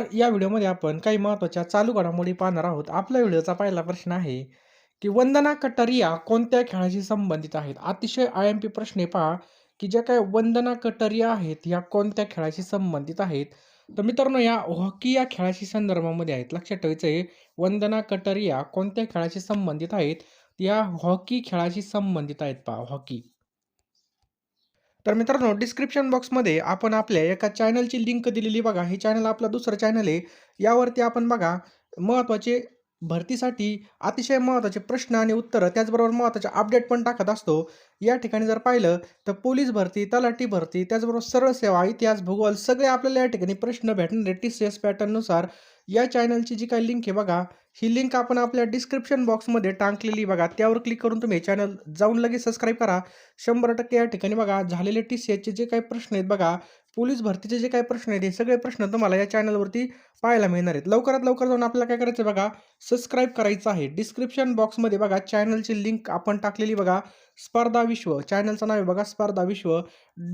नमस्कार या व्हिडिओमध्ये आपण काही महत्त्वाच्या चालू घडामोडी पाहणार आहोत. आपल्या व्हिडिओचा पहिला प्रश्न आहे की वंदना कटारिया कोणत्या खेळाशी संबंधित आहेत? अतिशय आय एम पी प्रश्न आहे. पहा की ज्या काय वंदना कटारिया आहेत या कोणत्या खेळाशी संबंधित आहेत? तर मित्रांनो या हॉकी या खेळाशी संदर्भामध्ये आहेत. लक्षात ठेवायचं आहे वंदना कटारिया कोणत्या खेळाशी संबंधित आहेत? या हॉकी खेळाशी संबंधित आहेत पहा हॉकी. तर मित्रांनो डिस्क्रिप्शन बॉक्समध्ये आपण आपल्या एका चॅनलची लिंक दिलेली बघा. हे चॅनल आपलं दुसरं चॅनल आहे. यावरती आपण बघा महत्त्वाचे भरतीसाठी अतिशय महत्त्वाचे प्रश्न आणि उत्तरं त्याचबरोबर महत्त्वाचे अपडेट पण टाकत असतो. या ठिकाणी जर पाहिलं तर पोलीस भरती तलाठी भरती त्याचबरोबर सरळ सेवा इतिहास भूगोल सगळे आपल्याला या ठिकाणी प्रश्न भेटणार टी सी एस पॅटर्ननुसार या चॅनलची जी काही लिंक आहे बघा ही लिंक आपण आपल्या डिस्क्रिप्शन बॉक्समध्ये टाकलेली बघा. त्यावर क्लिक करून तुम्ही चॅनल जाऊन लगेच सबस्क्राईब करा. शंभर टक्के या ठिकाणी बघा झालेले टी सी एचचे जे काही प्रश्न आहेत बघा पोलीस भरतीचे जे काही प्रश्न आहेत हे सगळे प्रश्न तुम्हाला या चॅनलवरती पाहायला मिळणार आहेत. लवकरात लवकर जाऊन आपल्याला काय करायचं आहे बघा सबस्क्राईब करायचं आहे. डिस्क्रिप्शन बॉक्समध्ये बघा चॅनलची लिंक आपण टाकलेली बघा स्पर्धा विश्व. चॅनलचं नाव आहे बघा स्पर्धा विश्व.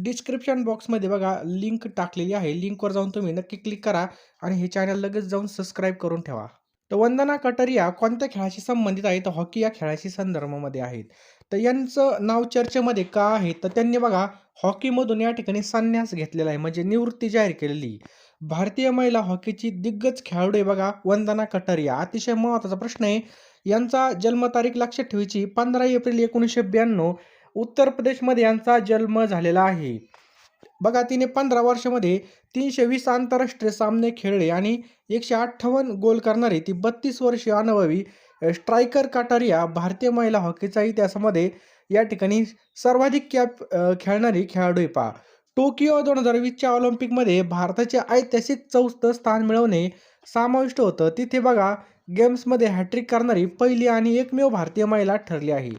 डिस्क्रिप्शन बॉक्समध्ये बघा लिंक टाकलेली आहे. लिंकवर जाऊन तुम्ही नक्की क्लिक करा आणि हे चॅनल लगेच जाऊन सबस्क्राईब करून ठेवा. तर वंदना कटारिया कोणत्या खेळाशी संबंधित आहे तर हॉकी या खेळाशी संदर्भामध्ये आहेत. तर यांचं नाव चर्चेमध्ये का आहे? तर त्यांनी बघा हॉकीमधून या ठिकाणी संन्यास घेतलेला आहे. म्हणजे निवृत्ती जाहीर केलेली. भारतीय महिला हॉकीची दिग्गज खेळाडू आहे बघा वंदना कटारिया. अतिशय महत्त्वाचा प्रश्न आहे. यांचा जन्मतारीख लक्षात ठेवायची पंधरा एप्रिल एकोणीसशे ब्याण्णव. उत्तर प्रदेशमध्ये यांचा जन्म झालेला आहे. बघा तिने पंधरा वर्षामध्ये तीनशे वीस आंतरराष्ट्रीय सामने खेळले आणि एकशे अठ्ठावन्न गोल करणारी ती बत्तीस वर्षीय अनुभवी स्ट्रायकर काटारिया भारतीय महिला हॉकीच्या इतिहासामध्ये या ठिकाणी सर्वाधिक कॅप खेळणारी खेळाडू आहे. पहा टोकियो दोन हजार वीसच्या ऑलिम्पिकमध्ये भारताचे ऐतिहासिक चौथं स्थान मिळवणे समाविष्ट होतं. तिथे बघा गेम्समध्ये हॅट्रिक करणारी पहिली आणि एकमेव भारतीय महिला ठरली आहे.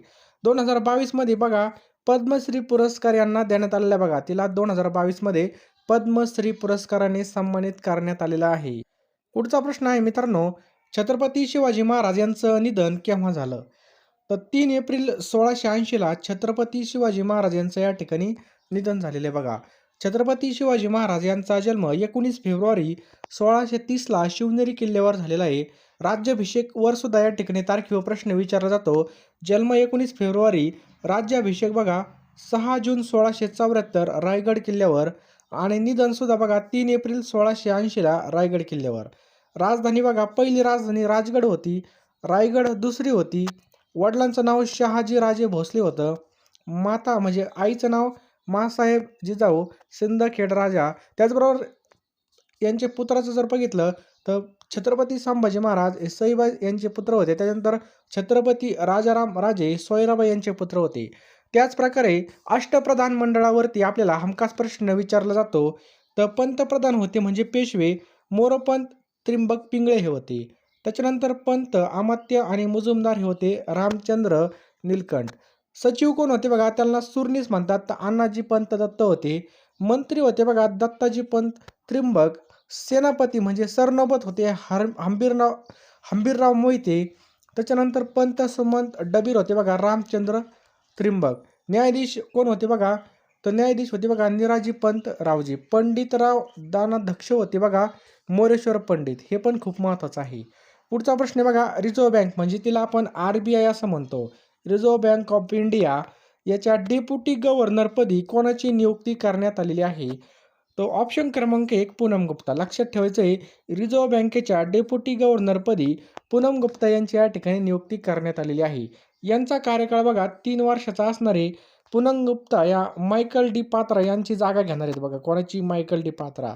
दोन हजार बावीसमध्ये बघा पद्मश्री पुरस्कार यांना देण्यात आलेला बघा तिला दोन हजार बावीसमध्ये पद्मश्री पुरस्काराने सन्मानित करण्यात आलेला आहे. पुढचा प्रश्न आहे मित्रांनो छत्रपती शिवाजी महाराज यांचं निधन केव्हा झालं? तर तीन एप्रिल सोळाशे ऐंशीला छत्रपती शिवाजी महाराज यांचं या ठिकाणी निधन झालेलं आहे बघा. छत्रपती शिवाजी महाराज यांचा जन्म एकोणीस फेब्रुवारी सोळाशे तीसला शिवनेरी किल्ल्यावर झालेला आहे. राज्याभिषेक वर सुद्धा या ठिकाणी तारखेवर प्रश्न विचारला जातो. जन्म एकोणीस फेब्रुवारी राज्याभिषेक बघा. सहा जून सोळाशे चौऱ्याहत्तर रायगड किल्ल्यावर आणि निधनसुद्धा बघा तीन एप्रिल सोळाशे ऐंशीला रायगड किल्ल्यावर. राजधानी बघा पहिली राजधानी राजगड होती रायगड दुसरी होती. वडिलांचं नाव शहाजी राजे भोसले होतं. माता म्हणजे आईचं नाव मासाहेब जिजाऊ सिंदखेड राजा. त्याचबरोबर यांचे पुत्राचं जर बघितलं तर छत्रपती संभाजी महाराज हे सईबाई यांचे पुत्र होते. त्याच्यानंतर छत्रपती राजाराम राजे सोयराबाई यांचे पुत्र होते. त्याचप्रकारे अष्टप्रधान मंडळावरती आपल्याला हमखास प्रश्न विचारला जातो. तर पंतप्रधान होते म्हणजे पेशवे मोरपंत त्रिंबक पिंगळे हे होते. त्याच्यानंतर पंत अमात्य आणि मुजुमदार हे होते रामचंद्र निलकंठ. सचिव कोण होते बघा त्यांना सुरनीस म्हणतात. तर अण्णाजी पंत दत्त होते. मंत्री होते बघा दत्ताजी पंत त्रिंबक सेनापती म्हणजे सरनोबत होते हर हंबीरराव हंबीरराव मोहिते. त्याच्यानंतर पंत सुमंत डबीर होते बघा रामचंद्र त्रिंबक. न्यायाधीश कोण होते बघा? तर न्यायाधीश होते बघा निराजी पंत रावजी. पंडितराव दानाध्यक्ष होते बघा मोरेश्वर पंडित. हे पण खूप महत्त्वाचं आहे. पुढचा प्रश्न आहे बघा रिझर्व्ह बँक म्हणजे तिला आपण आर बी आय असं म्हणतो. रिझर्व्ह बँक ऑफ इंडिया याच्या डेप्युटी गव्हर्नरपदी कोणाची नियुक्ती करण्यात आलेली आहे? तो ऑप्शन क्रमांक एक पूनम गुप्ता. लक्षात ठेवायचं आहे रिझर्व्ह बँकेच्या डेप्युटी गव्हर्नरपदी पूनम गुप्ता यांची या ठिकाणी नियुक्ती करण्यात आलेली आहे. यांचा कार्यकाळ बघा तीन वर्षाचा असणारे पूनम गुप्ता या मायकल डी पात्रा यांची जागा घेणार आहेत बघा. कोणाची? Michael D Patra.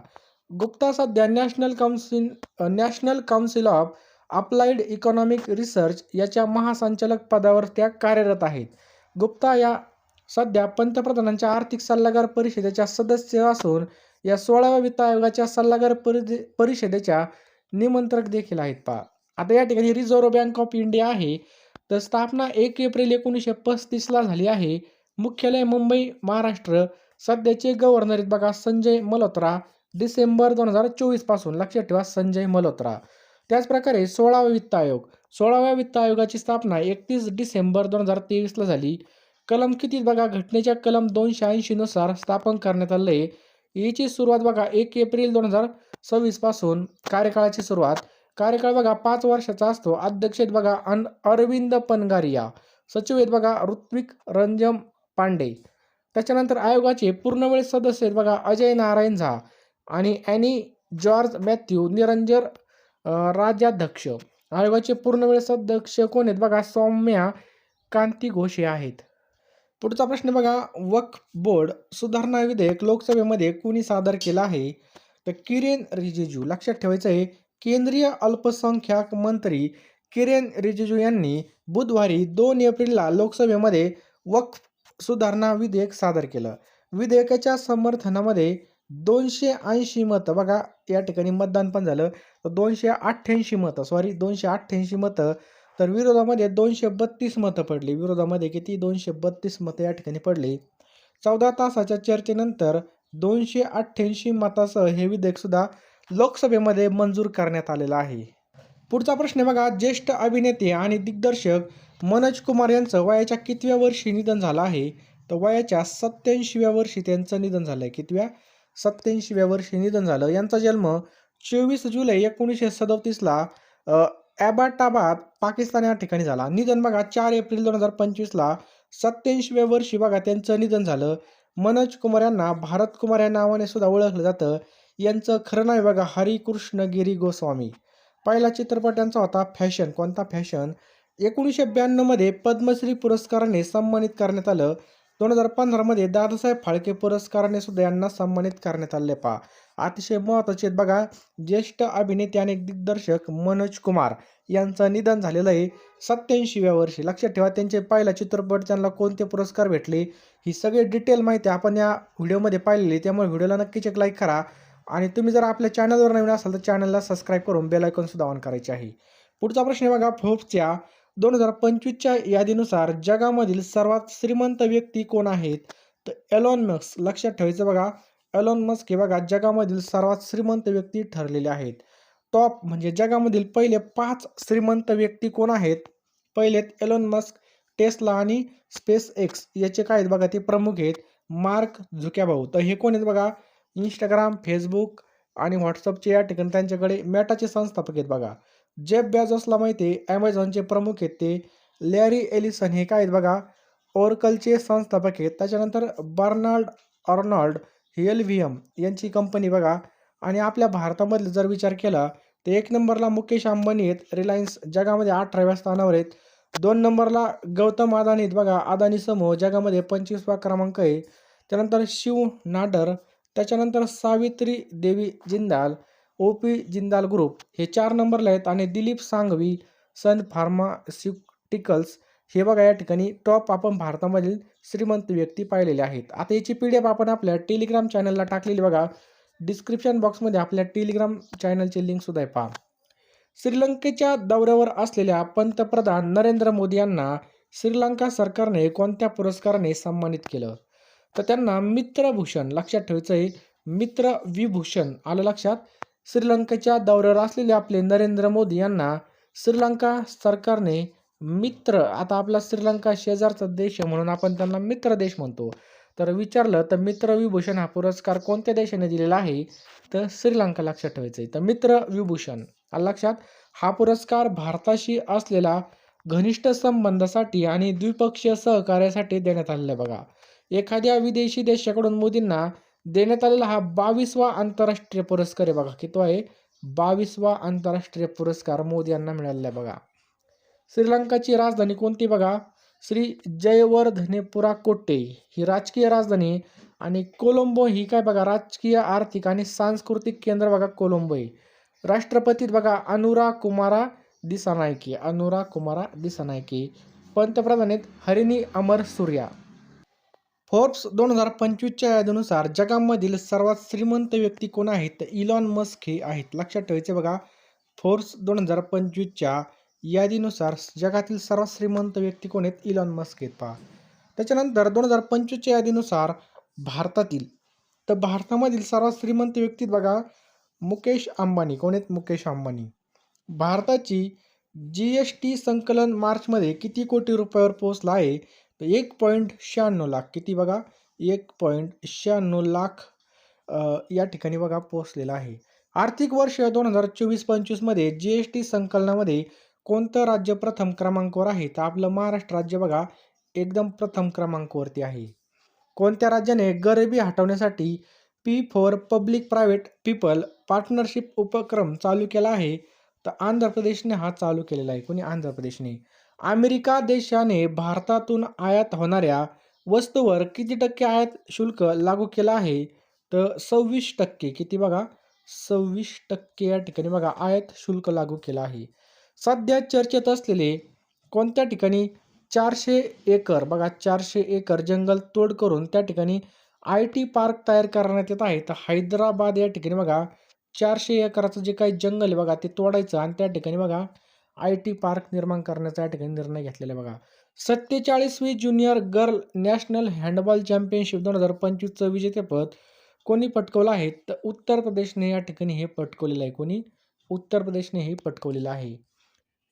गुप्ता सध्या national council national council of applied economic research याच्या महासंचालक पदावर त्या कार्यरत आहेत. गुप्ता या सध्या पंतप्रधानांच्या आर्थिक सल्लागार परिषदेच्या सदस्य असून या सोळाव्या वित्त आयोगाच्या सल्लागार परिदे परिषदेच्या निमंत्रक देखील आहेत पहा. आता या ठिकाणी रिझर्व्ह बँक ऑफ इंडिया आहे. तर स्थापना एक एप्रिल एकोणीसशे पस्तीसला झाली आहे. मुख्यालय मुंबई महाराष्ट्र. सध्याचे गव्हर्नर आहेत बघा संजय मल्होत्रा. डिसेंबर दोन हजार चोवीसपासून लक्षात ठेवा संजय मल्होत्रा. त्याचप्रकारे सोळावा वित्त आयोग. सोळाव्या वित्त आयोगाची स्थापना एकतीस डिसेंबर दोन हजार तेवीसला झाली. कलम किती बघा? घटनेच्या कलम दोनशे ऐंशीनुसार स्थापन करण्यात आले याची सुरुवात बघा एक एप्रिल दोन हजार सव्वीसपासून कार्यकाळाची सुरुवात. कार्यकाळ बघा पाच वर्षाचा असतो. अध्यक्ष आहेत बघा अन अरविंद पनगारिया. सचिव आहेत बघा ऋत्विक रंजन पांडे. त्याच्यानंतर आयोगाचे पूर्णवेळ सदस्य आहेत बघा अजय नारायण झा आणि Annie George Mathew Niranjan Rajyadhyaksha. आयोगाचे पूर्णवेळ सदस्य कोण आहेत बघा सौम्या कांती घोष हे आहेत. पुढचा प्रश्न बघा. वक्फ बोर्ड सुधारणा विधेयक लोकसभेमध्ये कुणी सादर केलं आहे? तर किरेन रिजिजू. लक्षात ठेवायचं आहे केंद्रीय अल्पसंख्याक मंत्री किरेन रिजिजू यांनी बुधवारी दोन एप्रिलला लोकसभेमध्ये वक्फ सुधारणा विधेयक सादर केलं. विधेयकाच्या समर्थनामध्ये दोनशे ऐंशी मतं बघा या ठिकाणी मतदान पण झालं. तर दोनशे अठ्ठ्याऐंशी मतं सॉरी दोनशे अठ्ठ्याऐंशी मतं तर विरोधामध्ये दोनशे बत्तीस मतं पडली. विरोधामध्ये किती? दोनशे बत्तीस मतं या ठिकाणी पडली. चौदा तासाच्या चर्चेनंतर दोनशे अठ्ठ्याऐंशी मतासह हे विधेयकसुद्धा लोकसभेमध्ये मंजूर करण्यात आलेलं आहे. पुढचा प्रश्न बघा. ज्येष्ठ अभिनेते आणि दिग्दर्शक मनोज कुमार यांचं वयाच्या कितव्या वर्षी निधन झालं आहे? तर वयाच्या सत्याऐंशीव्या वर्षी त्यांचं निधन झालं आहे कितव्या? सत्याऐंशीव्या वर्षी निधन झालं. यांचा जन्म चोवीस जुलै एकोणीसशे सदोतीसला ॲबाटाबाद पाकिस्तान या ठिकाणी झाला. निधन बघा चार एप्रिल दोन हजार पंचवीसला सत्याऐंशीव्या वर्षी बघा त्यांचं निधन झालं. मनोज कुमार यांना भारत कुमार या नावाने सुद्धा ओळखलं जातं. यांचं खरं नाव बघा हरिकृष्ण गिरी गोस्वामी. पहिला चित्रपट यांचा होता फॅशन. कोणता फॅशन? एकोणीसशे ब्याण्णवमध्ये पद्मश्री पुरस्काराने सन्मानित करण्यात आलं. दोन हजार पंधरामध्ये दादासाहेब फाळके पुरस्काराने सुद्धा यांना सन्मानित करण्यात आले पहा. अतिशय महत्त्वाचे आहेत बघा ज्येष्ठ अभिनेते आणि दिग्दर्शक मनोज कुमार यांचं निधन झालेलं आहे सत्याऐंशीव्या वर्षी. लक्षात ठेवा त्यांचे पहिला चित्रपट त्यांना कोणते पुरस्कार भेटले ही सगळी डिटेल माहिती आपण या व्हिडिओमध्ये पाहिलेली त्यामुळे व्हिडिओला नक्कीच एक लाईक करा आणि तुम्ही जर आपल्या चॅनलवर नवीन असाल तर चॅनलला सबस्क्राईब करून बेल सुद्धा ऑन करायचे आहे. पुढचा प्रश्न बघा फोर्ब्सच्या दोन हजार पंचवीसच्या यादीनुसार जगामधील सर्वात श्रीमंत व्यक्ती कोण आहेत? तर एलॉन मस्क लक्षात ठेवायचं बघा. एलॉन मस्क हे बघा जगामधील सर्वात श्रीमंत व्यक्ती ठरलेले आहेत. टॉप म्हणजे जगामधील पहिले पाच श्रीमंत व्यक्ती कोण आहेत? पहिलेत एलॉन मस्क टेस्ला आणि स्पेस एक्स याचे काय आहेत बघा ते प्रमुख आहेत. मार्क झुक्याभाऊ तर हे कोण आहेत बघा? इंस्टाग्राम फेसबुक आणि व्हॉट्सअपचे या ठिकाणी त्यांच्याकडे मेटाचे संस्थापक आहेत बघा. जेफ बॅजॉसला माहिती आहे ॲमेझॉनचे प्रमुख आहेत ते. लॅरी एलिसन हे काय आहेत बघा? ओरकलचे संस्थापक आहेत. त्याच्यानंतर Bernard Arnault L V M यांची कंपनी बघा. आणि आपल्या भारतामधलं जर विचार केला तर एक नंबरला मुकेश अंबानी आहेत. रिलायन्स जगामध्ये अठराव्या स्थानावर आहेत. दोन नंबरला गौतम अदानी आहेत बघा. अदानी समूह जगामध्ये पंचवीसवा क्रमांक आहे. त्यानंतर शिव नाडर. त्याच्यानंतर Savitri Devi Jindal. O P Jindal group हे चार नंबरला आहेत आणि दिलीप सांघवी सन फार्मास्युटिकल्स हे बघा या ठिकाणी टॉप आपण भारतामधील श्रीमंत व्यक्ती पाहिलेले आहेत. आता याची पी डी एफ आपण आपल्या टेलिग्राम चॅनलला टाकलेली बघा. डिस्क्रिप्शन बॉक्समध्ये आपल्या टेलिग्राम चॅनलची लिंकसुद्धा आहे पहा. श्रीलंकेच्या दौऱ्यावर असलेल्या पंतप्रधान नरेंद्र मोदी यांना श्रीलंका सरकारने कोणत्या पुरस्काराने सन्मानित केलं? तर त्यांना मित्रभूषण लक्षात ठेवायचं आहे मित्र विभूषण आलं लक्षात. श्रीलंकेच्या दौऱ्यावर असलेले आपले नरेंद्र मोदी यांना श्रीलंका सरकारने मित्र आता आपला श्रीलंका शेजारचा देश आहे म्हणून आपण त्यांना मित्र देश म्हणतो. तर विचारलं तर मित्र विभूषण हा पुरस्कार कोणत्या देशाने दिलेला आहे? तर श्रीलंका लक्षात ठेवायचं आहे तर मित्र विभूषण लक्षात? हा पुरस्कार भारताशी असलेला घनिष्ठ संबंधासाठी आणि द्विपक्षीय सहकार्यासाठी देण्यात आलेला आहे बघा. एखाद्या विदेशी देशाकडून मोदींना देण्यात आलेला हा बावीसवा आंतरराष्ट्रीय पुरस्कार आहे बघा. किती आहे? बावीसवा आंतरराष्ट्रीय पुरस्कार मोदी यांना मिळालेला आहे बघा. श्रीलंकाची राजधानी कोणती बघा? श्री जयवर्धनेपुरा कोट्टे ही राजकीय राजधानी आणि कोलंबो ही काय बघा? राजकीय आर्थिक आणि सांस्कृतिक केंद्र बघा कोलंबो आहे राष्ट्रपतीत बघा अनुरा कुमारा दिसानायके अनुरा कुमारा दिसानायके. पंतप्रधान आहेत हरिणी अमर सूर्या. फोर्ब्स दोन हजार पंचवीसच्या यादीनुसार जगामधील सर्वात श्रीमंत व्यक्ती कोण आहेत? इलॉन मस्क हे आहेत. लक्षात ठेवायचे बघा. फोर्ब्स दोन हजार पंचवीसच्या यादीनुसार जगातील सर्वात श्रीमंत व्यक्ती कोण आहेत? इलॉन मस्क आहेत. पहा. त्याच्यानंतर दोन हजार पंचवीसच्या यादीनुसार भारतातील तर भारतामधील सर्वात श्रीमंत व्यक्ती बघा. मुकेश अंबानी. कोण आहेत? मुकेश अंबानी. भारताची जी एस टी संकलन मार्चमध्ये किती कोटी रुपयावर पोहोचला आहे? तर एक पॉईंट शहाण्णव लाख किती बघा? एक पॉईंट शहाण्णव लाख या ठिकाणी बघा पोहोचलेला आहे. आर्थिक वर्ष दोन हजार चोवीस पंचवीसमध्ये जी एस टी संकलनामध्ये कोणतं राज्य प्रथम क्रमांकावर आहे? तर आपलं महाराष्ट्र राज्य बघा एकदम प्रथम क्रमांकावरती आहे. कोणत्या राज्याने गरिबी हटवण्यासाठी P for public private people partnership उपक्रम चालू केला आहे? तर आंध्र प्रदेशने हा चालू केलेला आहे. कोणी? आंध्र प्रदेशने. अमेरिका देशाने भारतातून आयात होणाऱ्या वस्तूवर किती टक्के आयात शुल्क लागू केलं आहे? तर सव्वीस टक्के. किती बघा? सव्वीस टक्के या ठिकाणी बघा आयात शुल्क लागू केलं आहे. सध्या चर्चेत असलेले कोणत्या ठिकाणी चारशे एकर बघा चारशे एकर जंगल तोड करून त्या ठिकाणी आय टी पार्क तयार करण्यात येत आहे. तर हैदराबाद या ठिकाणी बघा चारशे एकराचं जे काही जंगल आहे बघा ते तोडायचं आणि त्या ठिकाणी बघा आय टी पार्क निर्माण करण्याचा या ठिकाणी निर्णय घेतलेला आहे बघा. सत्तेचाळीसवी junior girl national handball championship दोन हजार पंचवीसचं विजेतेपद कोणी पटकवलं आहे? तर उत्तर प्रदेशने या ठिकाणी हे पटकवलेलं आहे. कोणी? उत्तर प्रदेशने हे पटकवलेलं आहे.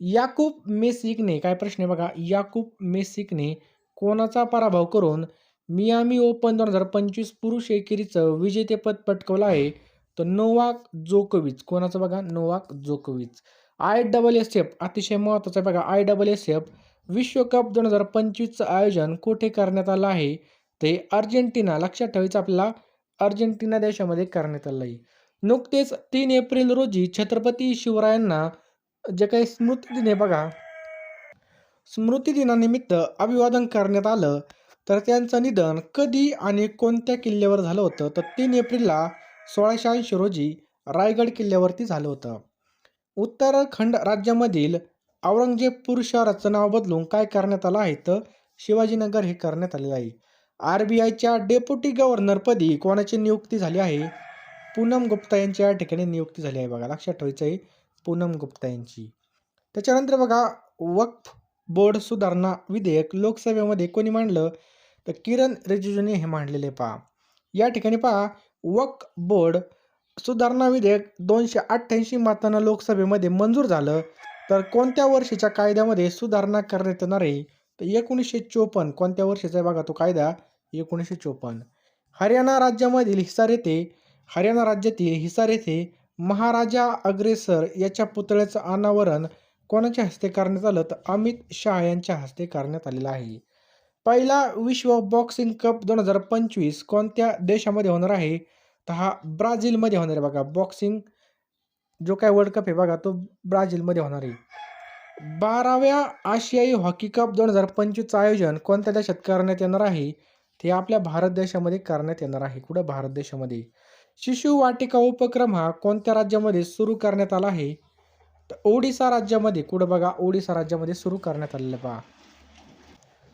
याकूब मेसिकने काय प्रश्न आहे बघा? याकूब मेसिकने कोणाचा पराभव करून मियामी ओपन दोन हजार पंचवीस पुरुष एकेरीचं विजेतेपद पटकवलं आहे? तर नोवाक जोकोविच. कोणाचं बघा? नोवाक जोकोविच. आय डबल एस एफ अतिशय महत्त्वाचं आहे बघा आय डबल एस एफ विश्वकप दोन हजार पंचवीसचं आयोजन कुठे करण्यात आलं आहे? ते अर्जेंटिना लक्षात ठेवायचं आपल्याला अर्जेंटिना देशामध्ये करण्यात आलं आहे. नुकतेच तीन एप्रिल रोजी छत्रपती शिवरायांना जे काही स्मृतिदिन आहे बघा स्मृतिदिनानिमित्त अभिवादन करण्यात आलं तर त्यांचं निधन कधी आणि कोणत्या किल्ल्यावर झालं होतं? तर तीन एप्रिलला सोळाशे ऐंशी रोजी रायगड किल्ल्यावरती झालं होतं. उत्तराखंड राज्यामधील औरंगजेबपूर शहराचं नाव बदलून काय करण्यात आलं आहे? तर शिवाजीनगर हे करण्यात आलेलं आहे. आर बी आयच्या डेप्युटी गव्हर्नरपदी कोणाची नियुक्ती झाली आहे? पूनम गुप्ता यांची या ठिकाणी नियुक्ती झाली आहे बघा. लक्षात ठेवायचं आहे पूनम गुप्ता यांची. त्याच्यानंतर बघा वक्फ बोर्ड सुधारणा विधेयक लोकसभेमध्ये कोणी मांडलं? तर किरण रिजिजूने हे मांडलेले पहा. या ठिकाणी पहा वक्फ बोर्ड सुधारणा विधेयक दोनशे अठ्ठ्याऐंशी मतांना लोकसभेमध्ये मंजूर झालं तर कोणत्या वर्षीच्या कायद्यामध्ये सुधारणा करण्यात येणार आहे? तर एकोणीसशे चोपन्न कोणत्या वर्षीचा आहे बघा तो कायदा? एकोणीसशे चोपन्न. हरियाणा राज्यामधील हिसार येथे हरियाणा राज्यातील हिसार येथे महाराजा अग्रेसर याच्या पुतळ्याचं अनावरण कोणाच्या हस्ते करण्यात आलं? तर अमित शहा यांच्या हस्ते करण्यात आलेलं आहे. पहिला विश्व बॉक्सिंग कप दोन हजार पंचवीस कोणत्या देशामध्ये होणार आहे? तर हा ब्राझीलमध्ये होणार आहे बघा. बॉक्सिंग जो काय वर्ल्ड कप आहे बघा तो ब्राझीलमध्ये होणार आहे. बाराव्या आशियाई हॉकी कप दोन हजार पंचवीसचं आयोजन कोणत्या देशात करण्यात येणार आहे? ते आपल्या भारत देशामध्ये करण्यात येणार आहे. कुठं? भारत देशामध्ये. शिशु वाटिका उपक्रम हा कोणत्या राज्यामध्ये सुरू करण्यात आला आहे? तर ओडिसा राज्यामध्ये. कुठं बघा? ओडिसा राज्यामध्ये सुरू करण्यात आलेलं पहा.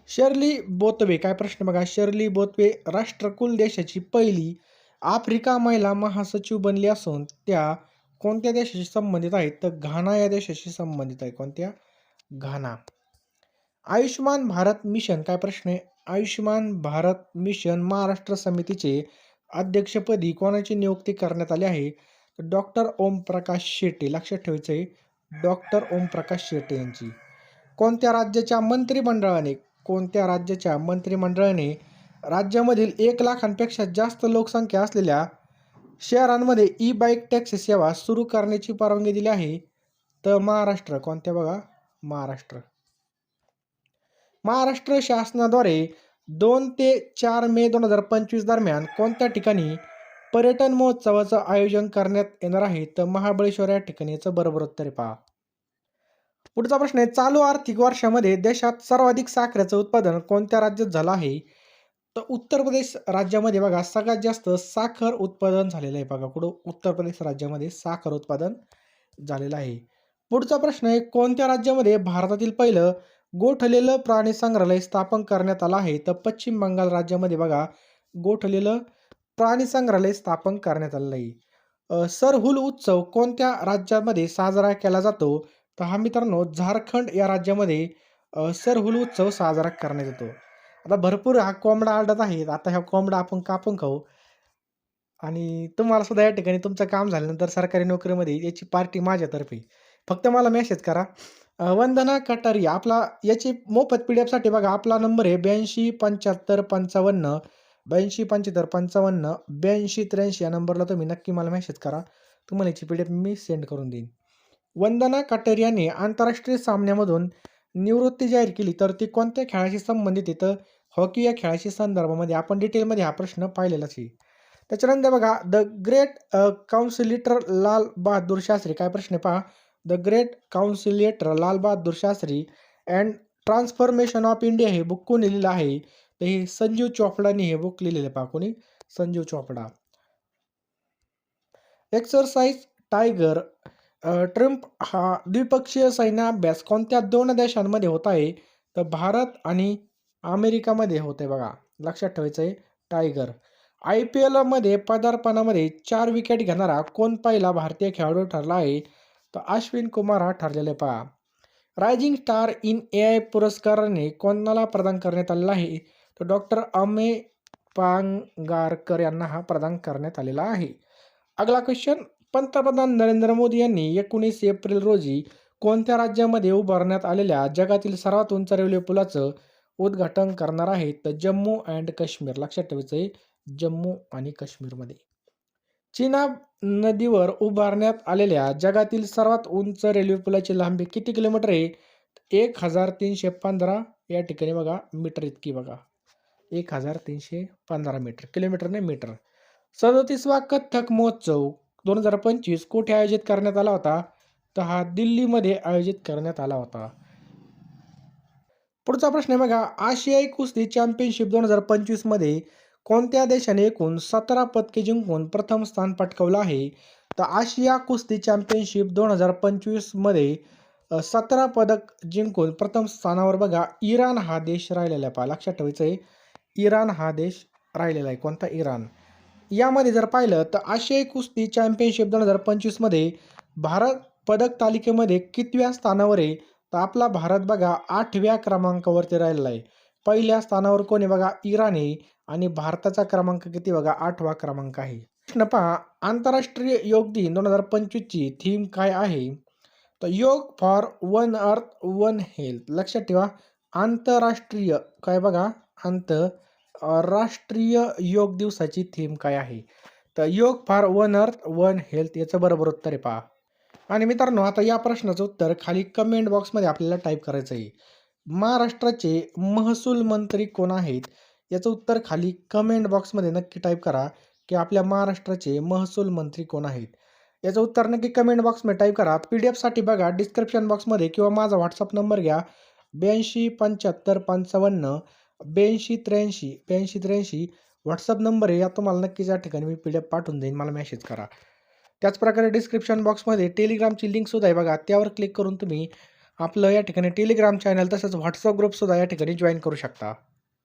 शर्ली बोतवे. काय प्रश्न बघा? शर्ली बोतवे राष्ट्रकुल देशाची पहिली आफ्रिका महिला महासचिव बनली असून त्या कोणत्या देशाशी संबंधित आहेत? तर घाना या देशाशी संबंधित आहे. कोणत्या? घाना. आयुष्यमान भारत मिशन काय प्रश्न आहे? आयुष्यमान भारत मिशन महाराष्ट्र समितीचे अध्यक्षपदी कोणाची नियुक्ती करण्यात आली आहे? डॉक्टर ओमप्रकाश शेट्टी लक्षात ठेवायचं आहे. डॉक्टर ओमप्रकाश शेट्टी यांची. कोणत्या राज्याच्या मंत्रिमंडळाने कोणत्या राज्याच्या मंत्रिमंडळाने राज्यामधील एक लाखांपेक्षा जास्त लोकसंख्या असलेल्या शहरांमध्ये ई बाईक टॅक्सी सेवा सुरू करण्याची परवानगी दिली आहे. तर महाराष्ट्र कोणत्या बघा? महाराष्ट्र. महाराष्ट्र शासनाद्वारे दोन ते चार मे दोन हजार पंचवीस दरम्यान कोणत्या ठिकाणी पर्यटन महोत्सवाचं आयोजन करण्यात येणार आहे? तर महाबळेश्वर या ठिकाणी याचं बरोबर उत्तर आहे पहा. पुढचा प्रश्न आहे चालू आर्थिक वर्षामध्ये देशात सर्वाधिक साखरेचं उत्पादन कोणत्या राज्यात झालं आहे? तर उत्तर प्रदेश राज्यामध्ये बघा सगळ्यात जास्त साखर उत्पादन झालेलं आहे बघा कुठं? उत्तर प्रदेश राज्यामध्ये साखर उत्पादन झालेलं आहे. पुढचा प्रश्न आहे कोणत्या राज्यामध्ये भारतातील पहिलं गोठलेलं प्राणी संग्रहालय स्थापन करण्यात आलं आहे? तर पश्चिम बंगाल राज्यामध्ये बघा गोठलेलं प्राणी संग्रहालय स्थापन करण्यात आलेलं आहे. सरहुल उत्सव कोणत्या राज्यामध्ये साजरा केला जातो? तर हा मित्रांनो झारखंड या राज्यामध्ये सरहुल उत्सव साजरा करण्यात येतो. आता भरपूर हा कोंबडा आडत आहे. आता ह्या कोंबडा आपण कापून खाऊ. आणि तुम्हाला सुद्धा या ठिकाणी तुमचं काम झाल्यानंतर सरकारी नोकरीमध्ये याची पार्टी माझ्यातर्फे. फक्त मला मेसेज करा. वंदना कटारी आपला याची मोफत पी डी एफसाठी बघा आपला नंबर आहे ब्याऐंशी पंच्याहत्तर पंचावन्न ब्याऐंशी पंच्याहत्तर पंचावन्न ब्याऐंशी त्र्याऐंशी या नंबरला तुम्ही नक्की मला मेसेज करा. तुम्हाला याची पी डी एफ मी सेंड करून देईन. वंदना कटारियाने आंतरराष्ट्रीय सामन्यामधून निवृत्ती जाहीर केली तर ती कोणत्या खेळाशी संबंधित येतं हॉकी या खेळाशी संदर्भामध्ये आपण डिटेलमध्ये हा प्रश्न पाहिलेलाच आहे. त्याच्यानंतर बघा the great conciliator Lal Bahadur Shastri काय प्रश्न पहा. The great conciliator Lal Bahadur Shastri and transformation of India हे बुक कोणी लिहिलेलं आहे? तर हे संजीव चोपडाने हे बुक लिहिलेलं आहे पहा कोणी? Sanjeev Chopra. Exercise tiger Triumph हा द्विपक्षीय सैन्याभ्यास कोणत्या दोन देशांमध्ये होत आहे? तर भारत आणि अमेरिकामध्ये होते बघा. लक्षात ठेवायचं आहे टायगर. आय पी एलमध्ये पदार्पणामध्ये चार विकेट घेणारा कोण पहिला भारतीय खेळाडू ठरला आहे? तर अश्विन कुमार हा ठरलेला पहा. Rising star in A I पुरस्काराने कोणाला प्रदान करण्यात आलेला आहे? तर डॉक्टर अमे पांगारकर यांना हा प्रदान करण्यात आलेला आहे. अगला क्वेश्चन पंतप्रधान नरेंद्र मोदी यांनी एकोणीस एप्रिल रोजी कोणत्या राज्यामध्ये उभारण्यात आलेल्या जगातील सर्वात उंच रेल्वे पुलाचं उद्घाटन करणार आहेत तर जम्मू अँड काश्मीर. लक्षात ठेवायचं आहे जम्मू आणि काश्मीरमध्ये. चिनाब नदीवर उभारण्यात आलेल्या जगातील सर्वात उंच रेल्वे पुलाची लांबी किती किलोमीटर आहे? एक हजार तीनशे पंधरा या ठिकाणी बघा मीटर इतकी बघा. एक हजार तीनशे पंधरा मीटर किलोमीटर नाही मीटर. सदोतीसवा कथ्थक महोत्सव दोन हजार पंचवीस कुठे आयोजित करण्यात आला होता? तर हा दिल्लीमध्ये आयोजित करण्यात आला होता. पुढचा प्रश्न आहे बघा आशियाई कुस्ती चॅम्पियनशिप दोन हजार पंचवीसमध्ये कोणत्या देशाने एकूण सतरा पदके जिंकून प्रथम स्थान पटकावलं आहे? तर आशिया कुस्ती चॅम्पियनशिप दोन हजार पंचवीसमध्ये सतरा पदक जिंकून प्रथम स्थानावर बघा इराण हा देश राहिलेला आहे. पहा लक्षात ठेवायचं आहे इराण हा देश राहिलेला आहे. कोणता? इराण. यामध्ये जर पाहिलं तर आशियाई कुस्ती चॅम्पियनशिप दोन हजार पंचवीसमध्ये भारत पदक तालिकेमध्ये कितव्या स्थानावर आहे? तर आपला भारत बघा आठव्या क्रमांकावरती राहिलेला आहे. पहिल्या स्थानावर कोणी बघा? इराण आहे. आणि भारताचा क्रमांक किती बघा? आठवा क्रमांक आहे. प्रश्न पहा आंतरराष्ट्रीय योग दिन दोन हजार पंचवीसची थीम काय आहे? तर yoga for one earth one health लक्षात ठेवा आंतरराष्ट्रीय काय बघा? आंतरराष्ट्रीय योग दिवसाची थीम काय आहे? तर yoga for one earth one health याचं बरोबर उत्तर आहे पहा. आणि मित्रांनो आता या प्रश्नाचं उत्तर खाली कमेंट बॉक्समध्ये आपल्याला टाईप करायचं आहे. महाराष्ट्राचे महसूल मंत्री कोण आहेत? याचं उत्तर खाली कमेंट बॉक्समध्ये नक्की टाईप करा की आपल्या महाराष्ट्राचे महसूल मंत्री कोण आहेत? याचं उत्तर नक्की कमेंट बॉक्समध्ये टाईप करा. पी डी एफसाठी बघा डिस्क्रिप्शन बॉक्समध्ये किंवा माझा व्हॉट्सअप नंबर घ्या. ब्याऐंशी पंच्याहत्तर पंचावन्न ब्याऐंशी त्र्याऐंशी ब्याऐंशी त्र्याऐंशी. व्हॉट्सअप नंबर आहे या तुम्हाला नक्कीच या ठिकाणी मी पी डी एफ पाठवून देईन. मला मेसेज करा. त्याचप्रकारे डिस्क्रिप्शन बॉक्समध्ये टेलिग्रामची लिंकसुद्धा आहे बघा. त्यावर क्लिक करून तुम्ही आपलं या ठिकाणी टेलिग्राम चॅनल तसंच व्हॉट्सअप ग्रुपसुद्धा या ठिकाणी जॉईन करू शकता.